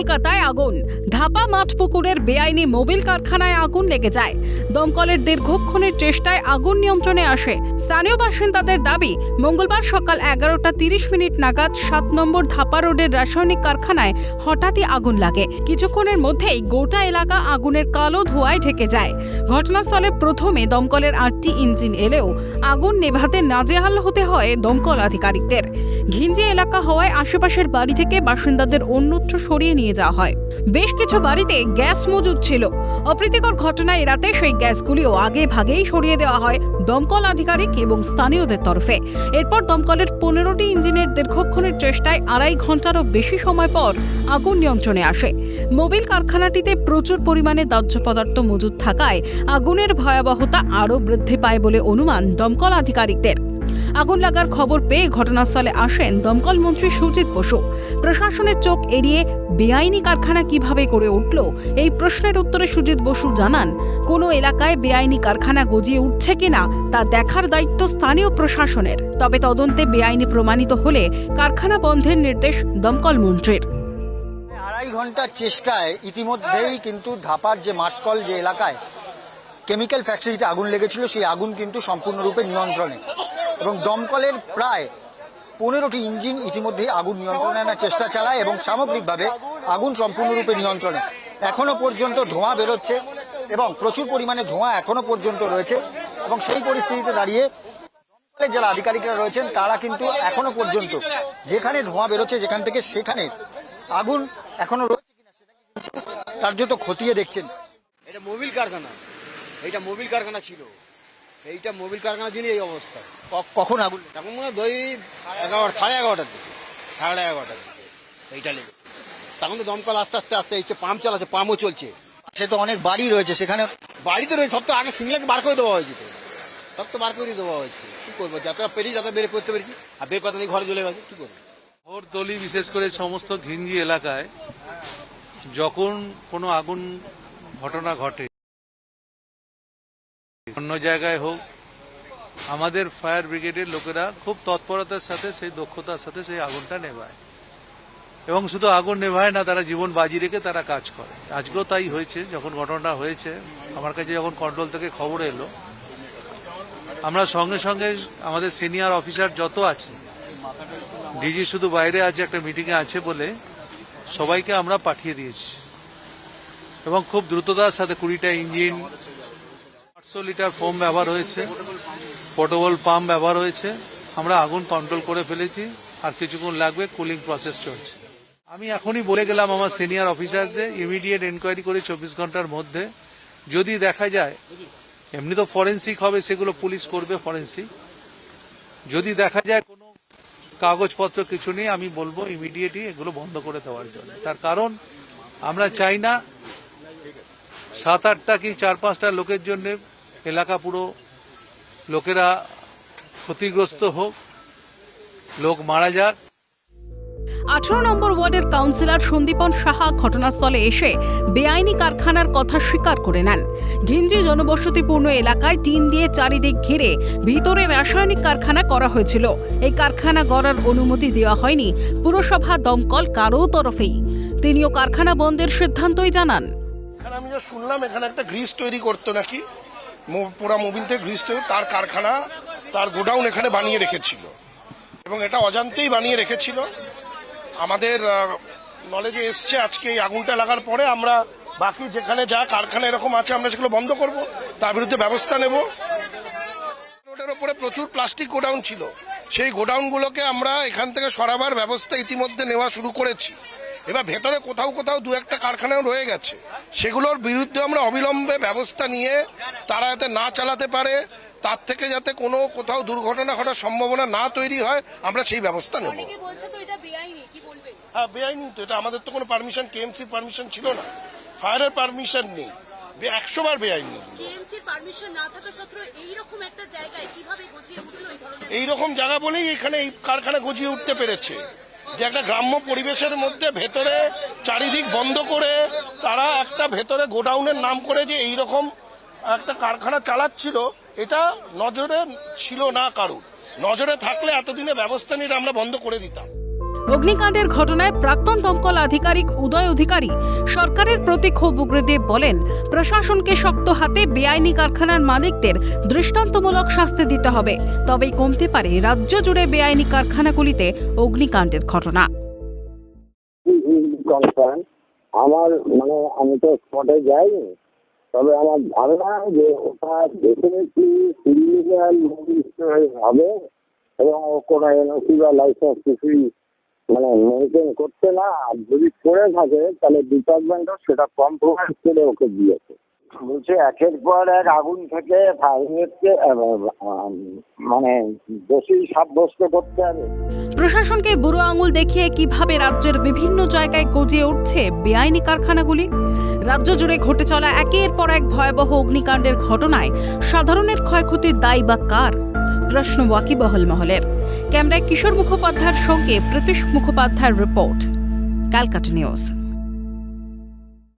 কলকাতায় আগুন। ধাপা মাঠ পুকুরের বেআইনি মোবিল কারখানায় আগুন লেগে যায়। দমকলের দীর্ঘক্ষণের চেষ্টায় আগুন নিয়ন্ত্রণে আসে। স্থানীয় বাসিন্দাদের দাবি, মঙ্গলবার সকাল এগারোটা তিরিশ মিনিট নাগাদ সাত নম্বর ধাপা রোডের রাসায়নিক কারখানায় হঠাৎই আগুন লাগে। কিছুক্ষণের মধ্যেই গোটা এলাকা আগুনের কালো ধোঁয়ায় ঢেকে যায়। ঘটনাস্থলে প্রথমে দমকলের আটটি ইঞ্জিন এলেও আগুন নেভাতে নাজেহাল হতে হয় দমকল আধিকারিকদের। ঘিঞ্জি এলাকা হওয়ায় আশেপাশের বাড়ি থেকে বাসিন্দাদের অন্যত্র সরিয়ে নিয়ে যাওয়া হয়। বেশ কিছু বাড়িতে গ্যাস মজুদ ছিল। অপ্রীতিকর ঘটনা এড়াতে সেই গ্যাসগুলিও আগে ভাগেই সরিয়ে দেওয়া হয় দমকল আধিকারিক এবং স্থানীয়দের তরফে। এরপর দমকলের পনেরোটি ইঞ্জিনের দীর্ঘক্ষণের চেষ্টায় আড়াই ঘন্টারও বেশি সময় পর আগুন নিয়ন্ত্রণে আসে। মোবিল কারখানাটিতে প্রচুর পরিমাণে দাহ্য পদার্থ মজুদ থাকায় আগুনের ভয়াবহতা আরও বৃদ্ধি পায় বলে অনুমান দমকল আধিকারিকদের। আগুন লাগার খবর পেয়ে ঘটনাস্থলে আসেন দমকল মন্ত্রী সুজিত বসু। প্রশাসনের চোখ এড়িয়ে বেআইনি কারখানা কীভাবে করে উঠল? এই প্রশ্নের উত্তরে সুজিত বসু জানান, কোনো এলাকায় বেআইনি কারখানা গজিয়ে উঠছে কিনা তা দেখার দায়িত্ব স্থানীয় প্রশাসনের। তবে তদন্তে বেআইনি প্রমাণিত হলে কারখানা বন্ধের নির্দেশ দমকল মন্ত্রীর। আড়াই ঘণ্টার চেষ্টায় ইতিমধ্যেই কিন্তু ধাপার যে মাঠকল যে এলাকায় কেমিক্যাল ফ্যাক্টরিতে আগুন লেগেছিল, সেই আগুন কিন্তু সম্পূর্ণরূপে নিয়ন্ত্রণে। এবং দমকলের প্রায় পনেরোটি ইঞ্জিন ইতিমধ্যেই আগুন নিয়ন্ত্রণে আনার চেষ্টা চালায় এবং সামগ্রিকভাবে আগুন সম্পূর্ণরূপে নিয়ন্ত্রণে। এখনও পর্যন্ত ধোঁয়া বেরোচ্ছে এবং প্রচুর পরিমাণে ধোঁয়া এখনও পর্যন্ত রয়েছে এবং সেই পরিস্থিতিতে দাঁড়িয়ে দমকলের যারা আধিকারিকরা রয়েছেন, তারা কিন্তু এখনও পর্যন্ত যেখানে ধোঁয়া বেরোচ্ছে যেখান থেকে সেখানে আগুন এখনও রয়েছে কিনা সেটাকে কিন্তু কার্যত খতিয়ে দেখছেন। এটা মোবিল কারখানা। এটা মোবিল কারখানা ছিল। এইটা মোবিল কারখানার জন্য এই অবস্থা। কখন আগুন তখন মনে হয় দই এগারোটা সাড়ে এগারোটার দিকে। সাড়ে এগারোটার দিকে এইটা লেগে তখন তো দমকল আস্তে আস্তে আস্তে এই পাম্প চালাচ্ছে, পাম্পও চলছে। সে তো অনেক বাড়ি রয়েছে, সেখানে বাড়িতে রয়েছে, সব তো আগে সিংলাকে বার করে দেওয়া হয়েছে তো। সব তো বার করে দেওয়া হয়েছে। কি করব? যাত্রা পেরিয়ে যাত্রা বের করতে পেরেছি, আর বের নেই, ঘরে চলে গেছে, কি করব? শহরতলি বিশেষ করে সমস্ত ঘিঞ্জি এলাকায় যখন কোনো আগুন ঘটনা ঘটে অন্য জায়গায় হোক, আমাদের ফায়ার ব্রিগেডের লোকেরা খুব তৎপরতার সাথে সেই দক্ষতার সাথে সেই আগুনটা নেভায়। এবং শুধু আগুন নেভায় না, তারা জীবন বাজি রেখে তারা কাজ করে। আজকেও তাই হয়েছে, যখন ঘটনাটা হয়েছে, আমার কাছে যখন কন্ট্রোল থেকে খবর এলো, আমরা সঙ্গে সঙ্গে আমাদের সিনিয়র অফিসার যত আছে ডিজি শুধু বাইরে আছে, একটা মিটিংয়ে আছে বলে সবাইকে আমরা পাঠিয়ে দিয়েছি। এবং খুব দ্রুততার সাথে কুড়িটা ইঞ্জিন আটশো লিটার ফোম ব্যবহার হয়েছে। পোর্টেবল পাম্প ব্যবহার হয়েছে। আমরা আগুন কন্ট্রোল করে ফেলেছি। আর কিছুক্ষণ লাগবে কুলিং প্রসেস চলছে। আমি এখনই বলে গেলাম আমার সিনিয়র অফিসারদের ইমিডিয়েট এনকোয়ারি করে চব্বিশ ঘণ্টার মধ্যে। যদি দেখা যায়, এমনি তো ফরেন্সিক হবে, সেগুলো পুলিশ করবে ফরেন্সিক যদি দেখা যায় কোনো কাগজপত্র কিছু নেই, আমি বলব ইমিডিয়েটলি এগুলো বন্ধ করে দেওয়ার জন্য। তার কারণ, আমরা চাই না সাত আটটা কি চার পাঁচটা লোকের জন্য এলাকা পুরো লোকেরা ক্ষতিগ্রস্ত হোক লোক মারা যাক। আঠারো নম্বর ওয়ার্ডের কাউন্সিলর সন্দীপন সাহা ঘটনাস্থলে এসে বেআইনি কারখানার কথা স্বীকার করে নেন। ঘিঞ্জি জনবসতিপূর্ণ এলাকায় টিন দিয়ে চারিদিক ঘিরে ভিতরে রাসায়নিক কারখানা করা হয়েছিল। এই কারখানা গড়ার অনুমতি দেওয়া হয়নি। পুরসভা দমকল কারও তরফেই। তিনিও কারখানা বন্ধের সিদ্ধান্তই জানান। আমি যা শুনলাম এখানে একটা গ্রিস তৈরি করতো নাকি? পোড়া মোবিল থেকে গ্রিস তার কারখানা, তার গোডাউন এখানে বানিয়ে রেখেছিল। এবং এটা অজান্তেই বানিয়ে রেখেছিল। আমাদের নলেজে এসছে আজকে এই আগুনটা লাগার পরে আমরা বাকি যেখানে যা কারখানা এরকম আছে আমরা সেগুলো বন্ধ করব, তার বিরুদ্ধে ব্যবস্থা নেব। রোডের ওপরে প্রচুর প্লাস্টিক গোডাউন ছিল। সেই গোডাউনগুলোকে আমরা এখান থেকে সরাবার ব্যবস্থা ইতিমধ্যে নেওয়া শুরু করেছি। এবার ভেতরে কোথাও কোথাও দু একটা কারখানাও রয়ে গেছে। সেগুলোর বিরুদ্ধে আমরা অবিলম্বে ব্যবস্থা নিয়ে তারা যাতে না চালাতে পারে তার থেকে যাতে কোনো কোথাও দুর্ঘটনা ঘটার সম্ভাবনা না তৈরি হয় আমরা সেই ব্যবস্থা নেব। হ্যাঁ বেআইনি তো এটা আমাদের তো কোনো পারমিশন কেএমসি পারমিশন ছিল না। ফায়ারের পারমিশন নেই। একশো বার বেআইনি। এইরকম জায়গা বলেই এখানে এই কারখানা গজিয়ে উঠতে পেরেছে। যে একটা গ্রাম্য পরিবেশের মধ্যে ভেতরে চারিদিক বন্ধ করে তারা একটা ভেতরে গোডাউনের নাম করে যে এই রকম একটা কারখানা চালাচ্ছিল, এটা নজরে ছিল না কারুর। নজরে থাকলে এতদিনে ব্যবস্থা নিয়ে আমরা বন্ধ করে দিতাম। অগ্নিকাণ্ডের ঘটনায় প্রাক্তন দমকল আধিকারিক উদয় অধিকারী সরকারের প্রতি ক্ষোভ উগরে দিয়ে বলেন, প্রশাসনকে শক্ত হাতে বেআইনি কারখানার মালিকদের দৃষ্টান্তমূলক শাস্তি দিতে হবে। তবেই কমতে পারে রাজ্য জুড়ে বেআইনি কারখানাগুলিতে অগ্নিকাণ্ডের ঘটনা। আমার মানে আমি তো স্পটে যাইনি। তবে আমার ধারণা যে ওটা ডেফিনেটলি হবে এবং কোনো এনওসি বা লাইসেন্স কিছুই মানে মেনটেন করছে না, আর যদি করে থাকে, তাহলে ডিপার্টমেন্টও সেটা কম্প্রোমাইজ করে ওকে দিয়েছে। বলছে, একের পর এক আগুন থেকে ফায়ারকে মানে দোষী সাব্যস্ত করতে হবে। প্রশাসনকে বুড়ো আঙুল দেখিয়ে কীভাবে রাজ্যের বিভিন্ন জায়গায় গজিয়ে উঠছে বেআইনি কারখানাগুলি? রাজ্য জুড়ে ঘটে চলা একের পর এক ভয়াবহ অগ্নিকাণ্ডের ঘটনায় সাধারণের ক্ষয়ক্ষতির দায় বা কার? প্রশ্ন ওয়াকিবহল মহলের। ক্যামেরায় কিশোর মুখোপাধ্যায়ের সঙ্গে প্রতীশ মুখোপাধ্যায়ের রিপোর্ট ক্যালকাটা নিউজ